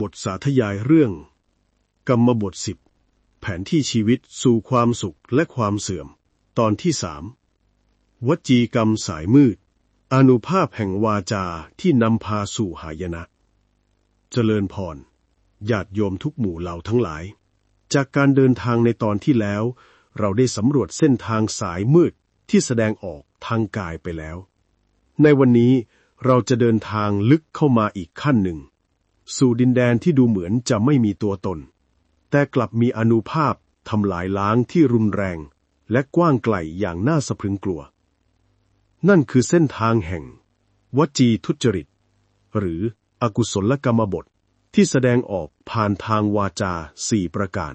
บทสาธยายเรื่อง กรรมบทสิบแผนที่ชีวิตสู่ความสุขและความเสื่อม ตอนที่สามวจีกรรมสายมืด อนุภาพแห่งวาจาที่นำพาสู่หายนะ เจริญพรญาติโยมทุกหมู่เหล่าทั้งหลาย จากการเดินทางในตอนที่แล้ว เราได้สำรวจเส้นทางสายมืดที่แสดงออกทางกายไปแล้ว ในวันนี้เราจะเดินทางลึกเข้ามาอีกขั้นหนึ่ง สู่ดินแดนที่ดูเหมือนจะไม่มีตัวตน แต่กลับมีอนุภาพทำลายล้างที่รุนแรง และกว้างไกลอย่างน่าสะพรึงกลัว นั่นคือเส้นทางแห่ง วจีทุจริต หรืออกุศลกรรมบทที่แสดงออกผ่านทางวาจาสี่ประการ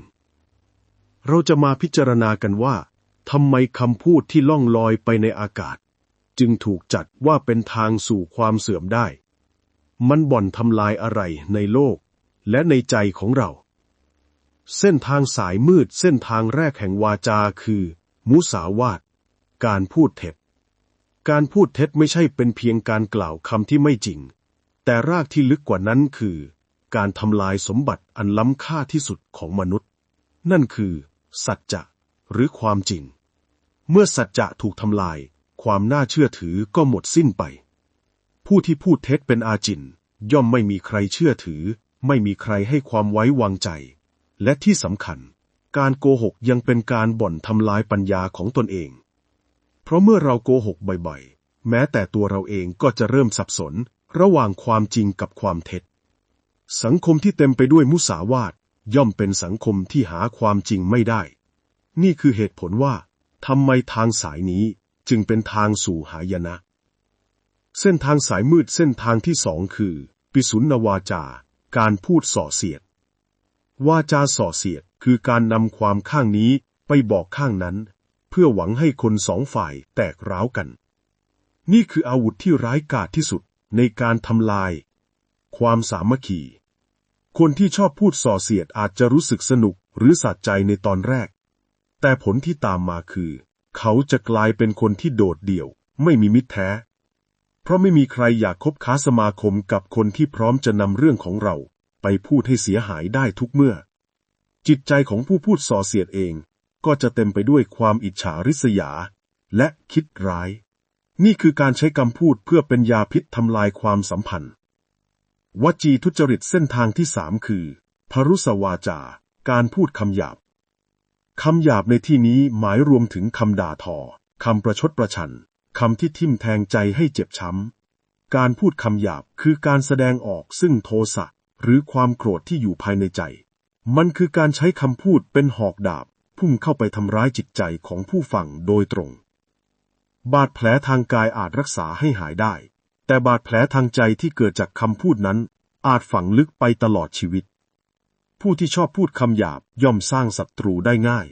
เราจะมาพิจารณากันว่าทำไมคำพูดที่ล่องลอยไปในอากาศ จึงถูกจัดว่าเป็นทางสู่ความเสื่อมได้ มันบ่อนทำลายอะไรในโลก และในใจของเรา เส้นทางสายมืดเส้นทางแรกแห่งวาจาคือ มุสาวาทการพูดเท็จ การพูดเท็จไม่ใช่เป็นเพียงการกล่าวคำที่ไม่จริง แต่รากที่ลึกกว่านั้นคือ การทำลายสมบัติอันล้ำค่าที่สุดของมนุษย์ นั่นคือ สัจจะหรือความจริง เมื่อสัจจะถูกทำลาย ความน่าเชื่อถือก็หมดสิ้นไป ผู้ที่พูดเท็จเป็นอาจิน ย่อมไม่มีใครเชื่อถือ ไม่มีใครให้ความไว้วางใจ และที่สำคัญ การโกหกยังเป็นการบ่อนทำลายปัญญาของตนเอง เพราะเมื่อเราโกหกบ่อยๆ แม้แต่ตัวเราเองก็จะเริ่มสับสน ระหว่างความจริงกับความเท็จ สังคมที่เต็มไปด้วยมุสาวาทย่อมเป็นสังคมที่หาความจริงไม่ได้ นี่คือเหตุผลว่าทำไมทางสายนี้จึงเป็นทางสู่หายนะ เส้นทางสายมืดเส้นทางที่สองคือ ปิสุนวาจา การพูดส่อเสียด วาจาส่อเสียดคือการนำความข้างนี้ไปบอกข้างนั้น เพื่อหวังให้คนสองฝ่ายแตกร้าวกัน นี่คืออาวุธที่ร้ายกาจที่สุดในการทำลาย ความสามัคคี คนที่ชอบพูดส่อเสียดอาจจะรู้สึกสนุกหรือสะใจในตอนแรก แต่ผลที่ตามมาคือ เขาจะกลายเป็นคนที่โดดเดี่ยว ไม่มีมิตรแท้ เพราะไม่มีใครอยากคบค้าสมาคมกับคนที่พร้อมจะนำเรื่องของเราไปพูดให้เสียหายได้ทุกเมื่อ จิตใจของผู้พูดส่อเสียดเองก็จะเต็มไปด้วยความอิจฉาริษยา และคิดร้าย นี่คือการใช้คำพูดเพื่อเป็นยาพิษทำลายความสัมพันธ์ วจีทุจริตเส้นทางที่สามคือ พรุสวาจา การพูดคำหยาบคำหยาบในที่นี้หมายรวมถึงคำด่าทอคำประชดประชัน คำที่ทิ่มแทงใจให้เจ็บช้ำ การพูดคำหยาบคือการแสดงออกซึ่งโทสะหรือความโกรธที่อยู่ภายในใจ มันคือการใช้คำพูดเป็นหอกดาบ พุ่งเข้าไปทำร้ายจิตใจของผู้ฟังโดยตรง บาดแผลทางกายอาจรักษาให้หายได้ แต่บาดแผลทางใจที่เกิดจากคำพูดนั้น อาจฝังลึกไปตลอดชีวิต ผู้ที่ชอบพูดคำหยาบย่อมสร้างศัตรูได้ง่าย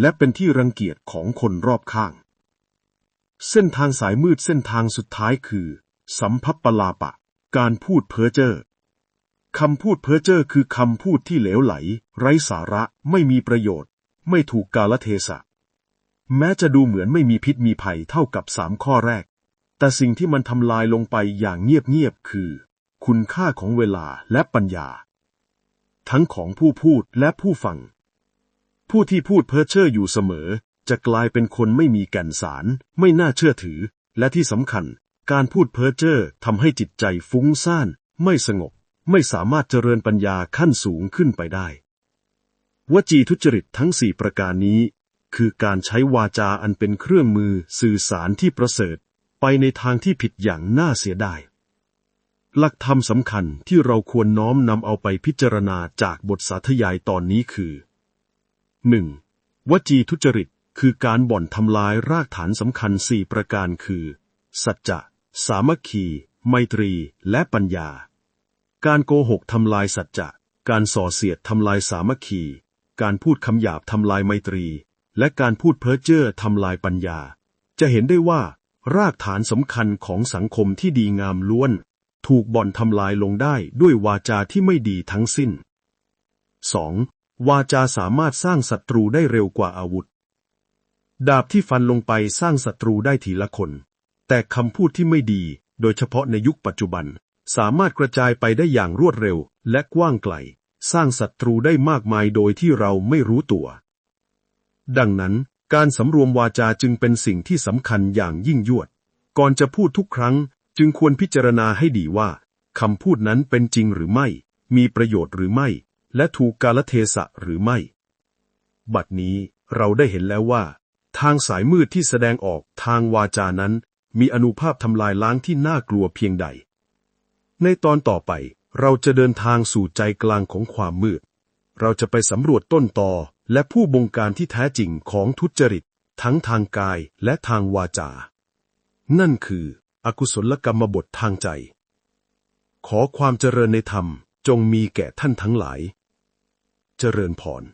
และเป็นที่รังเกียจของคนรอบข้าง เส้นทางสายมืดเส้นทางสุดท้ายคือ สัมพัปปลาปะ การพูดเพ้อเจ้อคำพูดเพ้อเจ้อคือคำพูดที่เหลวไหล ไร้สาระไม่มีประโยชน์ ไม่ถูกกาลเทศะ แม้จะดูเหมือนไม่มีพิษมีภัยเท่ากับสามข้อแรก แต่สิ่งที่มันทำลายลงไปอย่างเงียบๆคือ คุณค่าของเวลาและปัญญา ทั้งของผู้พูดและผู้ฟัง ผู้ที่พูดเพ้อเจ้ออยู่เสมอ จะกลายเป็นคนไม่มีแก่นสาร ไม่น่าเชื่อถือ และที่สำคัญ การพูดเพ้อเจ้อทำให้จิตใจฟุ้งซ่าน ไม่สงบ ไม่สามารถเจริญปัญญาขั้นสูงขึ้นไปได้ วจีทุจริตทั้งสี่ประการนี้ คือการใช้วาจาอันเป็นเครื่องมือสื่อสารที่ประเสริฐ ไปในทางที่ผิดอย่างน่าเสียดายหลักธรรมสำคัญที่เราควรน้อมนำเอาไปพิจารณาจากบทสาธยายตอนนี้คือ 1. วจีทุจริต คือการบ่อนทำลายรากฐานสำคัญสี่ประการคือ สัจจะ สามัคคี ไมตรี และปัญญา การโกหกทำลายสัจจะ การส่อเสียดทำลายสามัคคี การพูดคำหยาบทำลายไมตรี และการพูดเพ้อเจ้อทำลายปัญญา จะเห็นได้ว่า รากฐานสำคัญของสังคมที่ดีงามล้วน ถูกบ่อนทำลายลงได้ด้วยวาจาที่ไม่ดีทั้งสิ้น 2. วาจาสามารถสร้างศัตรูได้เร็วกว่าอาวุธ ดาบที่ฟันลงไปสร้างศัตรูได้ทีละคน แต่คำพูดที่ไม่ดี โดยเฉพาะในยุคปัจจุบัน สามารถกระจายไปได้อย่างรวดเร็ว และกว้างไกล สร้างศัตรูได้มากมายโดยที่เราไม่รู้ตัว ดังนั้น การสำรวมวาจาจึงเป็นสิ่งที่สำคัญอย่างยิ่งยวด ก่อนจะพูดทุกครั้ง จึงควรพิจารณาให้ดีว่าคำพูดนั้นเป็นจริงหรือไม่ มีประโยชน์หรือไม่ และถูกกาลเทศะหรือไม่ บัดนี้เราได้เห็นแล้วว่า ทางสายมืดที่แสดงออกทางวาจานั้น มีอนุภาพทำลายล้างที่น่ากลัวเพียงใด ในตอนต่อไปเราจะเดินทางสู่ใจกลางของความมืด เราจะไปสำรวจต้นตอและผู้บงการที่แท้จริงของทุจริต ทั้งทางกายและทางวาจา นั่นคือ อกุศลกรรมบททางใจ ขอความเจริญในธรรมจงมีแก่ท่านทั้งหลาย เจริญพร